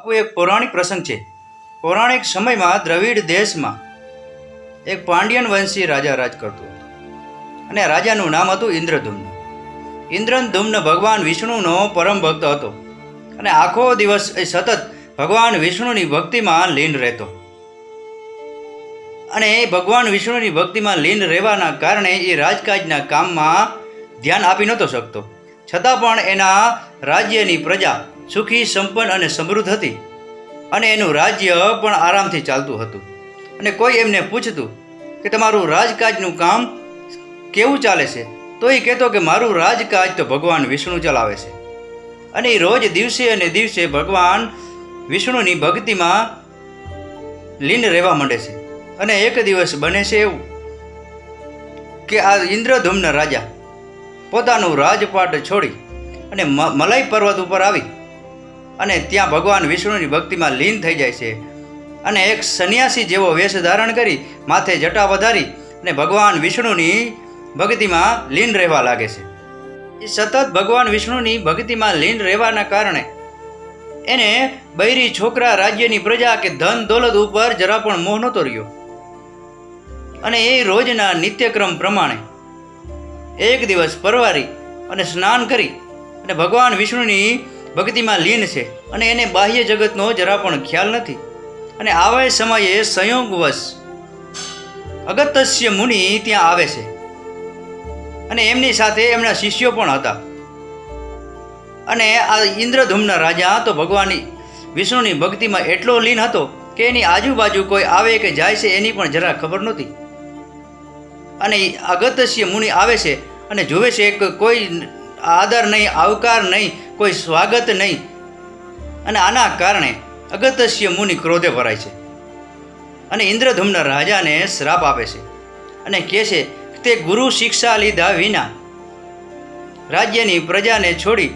બાપુ એક પૌરાણિક પ્રસંગ છે. પૌરાણિક સમયમાં દ્રવિડ દેશમાં એક પાંડિયન વંશી રાજા રાજ કરતો હતો. અને રાજાનું નામ હતું ઇન્દ્રધુમ્ન. ઇન્દ્રધુમ્ન ભગવાન વિષ્ણુનો પરમ ભક્ત હતો. અને આખો દિવસ એ સતત ભગવાન વિષ્ણુની ભક્તિમાં લીન રહેતો. અને એ ભગવાન વિષ્ણુની ભક્તિમાં લીન રહેવાના કારણે એ રાજકાજના કામમાં ધ્યાન આપી નહોતો શકતો. છતાં પણ એના રાજ્યની પ્રજા સુખી, સંપન્ન અને સમૃદ્ધ હતી. અને એનું રાજ્ય પણ આરામથી ચાલતું હતું. અને કોઈ એમને પૂછતું કે તમારું રાજકાજનું કામ કેવું ચાલે છે, તો એ કહેતો કે મારું રાજકાજ તો ભગવાન વિષ્ણુ ચલાવે છે. અને એ રોજ દિવસે અને દિવસે ભગવાન વિષ્ણુની ભક્તિમાં લીન રહેવા માંડે છે. અને એક દિવસ બને છે એવું કે આ ઇન્દ્રધૂમના રાજા પોતાનું રાજપાટ છોડી અને મલાઈ પર્વત ઉપર આવી અને ત્યાં ભગવાન વિષ્ણુની ભક્તિમાં લીન થઈ જાય છે. અને એક સંન્યાસી જેવો વેશ ધારણ કરી માથે જટા વધારી અને ભગવાન વિષ્ણુની ભક્તિમાં લીન રહેવા લાગે છે. એ સતત ભગવાન વિષ્ણુની ભક્તિમાં લીન રહેવાના કારણે એને બૈરી છોકરા રાજ્યની પ્રજા કે ધન દોલત ઉપર જરા પણ મોહ નહોતો રહ્યો. અને એ રોજના નિત્યક્રમ પ્રમાણે એક દિવસ પરવારી અને સ્નાન કરી અને ભગવાન વિષ્ણુની ભક્તિમાં લીન છે અને એને બાહ્ય જગતનો જરા પણ ખ્યાલ નથી. અને આવા સમયે સંયોગવશ અગત્યસ્ય મુનિ ત્યાં આવે છે. અને એમની સાથે એમના શિષ્યો પણ હતા. અને આ ઇન્દ્રધૂમના રાજા તો ભગવાન વિષ્ણુની ભક્તિમાં એટલો લીન હતો કે એની આજુબાજુ કોઈ આવે કે જાય છે એની પણ જરા ખબર નહોતી. અને અગત્યસ્ય મુનિ આવે છે અને જોવે છે કે કોઈ આદર નહીં, આવકાર નહીં, કોઈ સ્વાગત નહીં. અને આના કારણે અગત્યસ્ય મુનિ ક્રોધે ભરાય છે. અને ઇન્દ્રધૂમના રાજાને શ્રાપ આપે છે. અને કહે છે, તે ગુરુ શિક્ષા લીધા વિના રાજ્યની પ્રજાને છોડી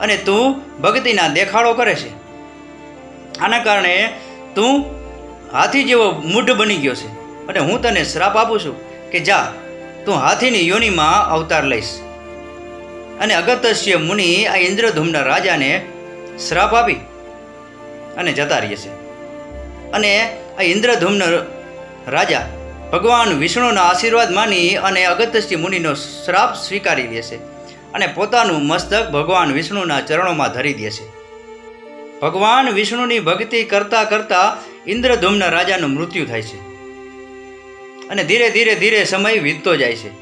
અને તું ભક્તિના દેખાડો કરે છે. આના કારણે તું હાથી જેવો મૂઢ બની ગયો છે. અને હું તને શ્રાપ આપું છું કે જા, તું હાથીની યોનિમાં અવતાર લઈશ. અને અગત્યસ્ય મુનિ આ ઇન્દ્રધૂમના રાજાને શ્રાપ આપી અને જતા રહે છે. અને આ ઇન્દ્રધુમ્ન રાજા ભગવાન વિષ્ણુના આશીર્વાદ માની અને અગત્યસ્ય મુનિનો શ્રાપ સ્વીકારી લે છે અને પોતાનું મસ્તક ભગવાન વિષ્ણુના ચરણોમાં ધરી દે છે. ભગવાન વિષ્ણુની ભક્તિ કરતા કરતા ઇન્દ્રધૂમના રાજાનું મૃત્યુ થાય છે. અને ધીરે ધીરે ધીરે સમય વીતતો જાય છે.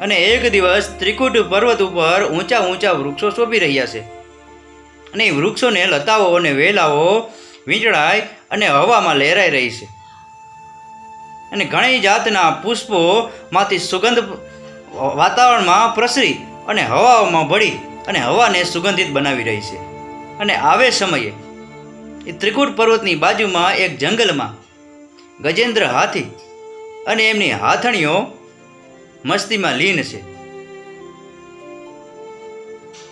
અને એક દિવસ ત્રિકુટ પર્વત ઉપર ઊંચા ઊંચા વૃક્ષો શોભી રહ્યા છે. અને એ વૃક્ષોને લતાઓ અને વેલાઓ વીંટળાય અને હવામાં લહેરાઈ રહી છે. અને ઘણી જાતના પુષ્પોમાંથી સુગંધ વાતાવરણમાં પ્રસરી અને હવાઓમાં ભળી અને હવાને સુગંધિત બનાવી રહી છે. અને આવે સમયે એ ત્રિકુટ પર્વતની બાજુમાં એક જંગલમાં ગજેન્દ્ર હાથી અને એમની હાથણીઓ મસ્તીમાં લીન છે.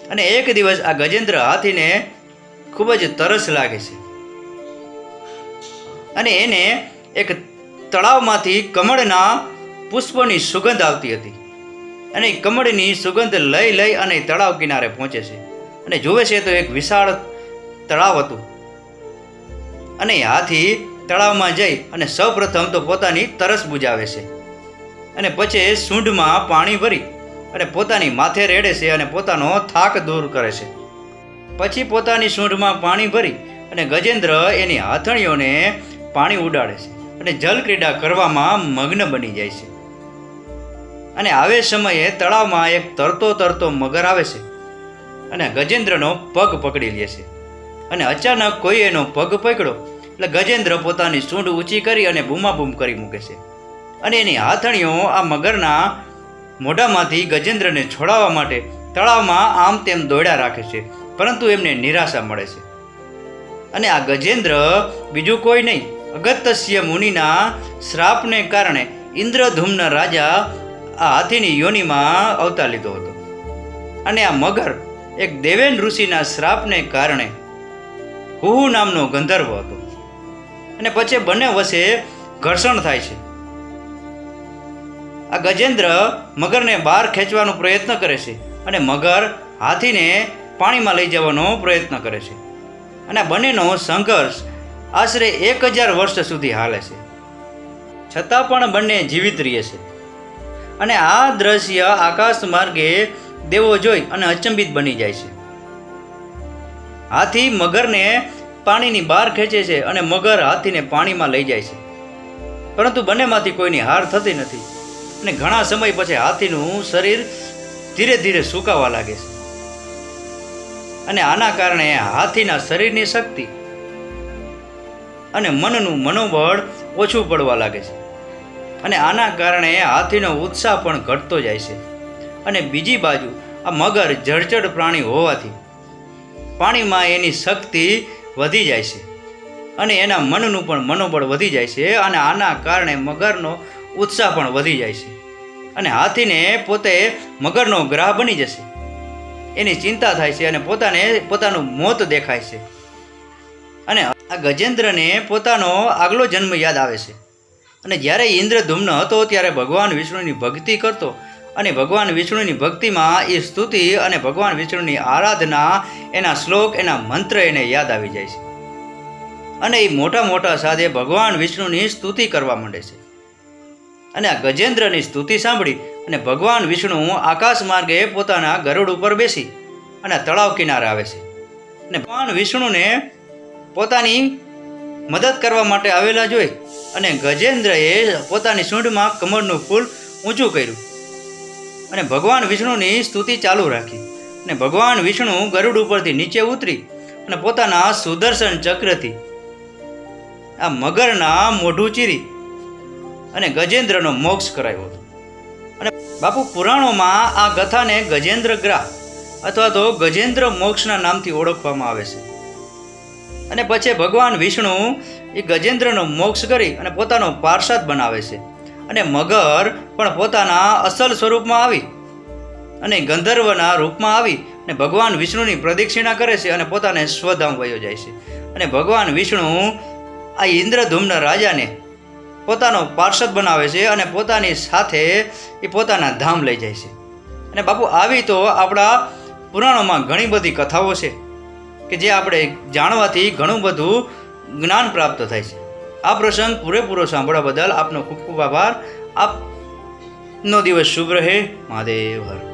અને એક દિવસ આ ગજેન્દ્ર હાથીને ખૂબ જ તરસ લાગે છે. અને એને એક તળાવમાંથી કમળના પુષ્પોની સુગંધ આવતી હતી. અને કમળની સુગંધ લઈ લઈ અને તળાવ કિનારે પહોંચે છે. અને જુએ છે તો એક વિશાળ તળાવ હતું. અને હાથી તળાવમાં જઈ અને સૌપ્રથમ તો પોતાની તરસ બુજાવે છે. અને પછી સૂંઢમાં પાણી ભરી અને પોતાની માથે રેડે છે અને પોતાનો થાક દૂર કરે છે. પછી પોતાની સૂંઢમાં પાણી ભરી અને ગજેન્દ્ર એની હાથણીઓને પાણી ઉડાડે છે અને જલક્રીડા કરવામાં મગ્ન બની જાય છે. અને આવે સમયે તળાવમાં એક તરતો તરતો મગર આવે છે અને ગજેન્દ્રનો પગ પકડી લે છે. અને અચાનક કોઈ એનો પગ પકડ્યો એટલે ગજેન્દ્ર પોતાની સૂંઢ ઊંચી કરી અને બૂમાબૂમ કરી મૂકે છે. અને એની હાથણીઓ આ મગરના મોઢામાંથી ગજેન્દ્રને છોડાવવા માટે તળાવમાં આમ તેમ દોડ્યા રાખે છે, પરંતુ એમને નિરાશા મળે છે. અને આ ગજેન્દ્ર બીજું કોઈ નહીં, અગત્યસ્ય મુનિના શ્રાપને કારણે ઇન્દ્રધૂમના રાજા આ હાથીની યોનિમાં અવતાર લીધો હતો. અને આ મગર એક દેવેન ઋષિના શ્રાપને કારણે હુહુ નામનો ગંધર્વ હતો. અને પછી બંને વચ્ચે ઘર્ષણ થાય છે. આ ગજેન્દ્ર મગરને બહાર ખેંચવાનો પ્રયત્ન કરે છે અને મગર હાથીને પાણીમાં લઈ જવાનો પ્રયત્ન કરે છે. અને આ બંનેનો સંઘર્ષ આશરે એક હજાર વર્ષ સુધી હાલે છે. છતાં પણ બંને જીવિત રહે છે. અને આ દ્રશ્ય આકાશ માર્ગે દેવો જોઈ અને અચંબિત બની જાય છે. હાથી મગરને પાણીની બહાર ખેંચે છે અને મગર હાથીને પાણીમાં લઈ જાય છે. પરંતુ બંનેમાંથી કોઈની હાર થતી નથી. અને ઘણા સમય પછી હાથીનું શરીર ધીરે ધીરે સુકાવા લાગે છે. અને આના કારણે હાથીના શરીરની શક્તિ અને મનનું મનોબળ ઓછું પડવા લાગે છે. અને આના કારણે હાથીનો ઉત્સાહ પણ ઘટતો જાય છે. અને બીજી બાજુ આ મગર જળચર પ્રાણી હોવાથી પાણીમાં એની શક્તિ વધી જાય છે. અને એના મનનું પણ મનોબળ વધી જાય છે અને આના કારણે મગરનો ઉત્સાહ પણ વધી જાય છે. અને હાથીને પોતે મગરનો ગ્રાહ બની જશે. એની ચિંતા થાય છે અને પોતાને, પોતાનું મોત દેખાય છે. અને આ ગજેન્દ્રને પોતાનો આગલો જન્મ યાદ આવે છે. અને જ્યારે ઇન્દ્રધૂમ્ન હતો, ત્યારે ભગવાન વિષ્ણુની ભક્તિ કરતો અને ભગવાન વિષ્ણુની ભક્તિમાં એ સ્તુતિ અને ભગવાન વિષ્ણુની આરાધના, એના શ્લોક, એના મંત્ર એને યાદ આવી જાય છે. અને એ મોટા મોટા સાધે ભગવાન વિષ્ણુની સ્તુતિ કરવા માંડે છે. અને આ ગજેન્દ્રની સ્તુતિ સાંભળી અને ભગવાન વિષ્ણુ આકાશ માર્ગે પોતાના ગરુડ ઉપર બેસી અને તળાવ કિનારે આવે છે. અને ભગવાન વિષ્ણુને પોતાની મદદ કરવા માટે આવેલા જોઈ અને ગજેન્દ્રએ પોતાની સૂંઢમાં કમળનું ફૂલ ઊંચું કર્યું. અને ભગવાન વિષ્ણુની સ્તુતિ ચાલુ રાખી. અને ભગવાન વિષ્ણુ ગરુડ ઉપરથી નીચે ઉતરી અને પોતાના સુદર્શન ચક્રથી આ મગરના મોઢું ચીરી અને ગજેન્દ્રનો મોક્ષ કરાયો હતો. અને બાપુ, પુરાણોમાં આ કથાને ગજેન્દ્ર ગ્રાહ અથવા તો ગજેન્દ્ર મોક્ષના નામથી ઓળખવામાં આવે છે. અને પછી ભગવાન વિષ્ણુ એ ગજેન્દ્રનો મોક્ષ કરી અને પોતાનો પાર્ષદ બનાવે છે. અને મગર પણ પોતાના અસલ સ્વરૂપમાં આવી અને ગંધર્વના રૂપમાં આવી અને ભગવાન વિષ્ણુની પ્રદક્ષિણા કરે છે અને પોતાને સ્વધામ વયો જાય છે. અને ભગવાન વિષ્ણુ આ ઇન્દ્રધૂમના રાજાને પોતાનો પાર્ષદ બનાવે છે અને પોતાની સાથે એ પોતાના ધામ લઈ જાય છે. અને બાપુ, આવી તો આપણા પુરાણોમાં ઘણી બધી કથાઓ છે કે જે આપણે જાણવાથી ઘણું બધું જ્ઞાન પ્રાપ્ત થાય છે. આ પ્રસંગ પૂરેપૂરો સાંભળવા બદલ આપનો ખૂબ ખૂબ આભાર. આપનો દિવસ શુભ રહે. મહાદેવ હર.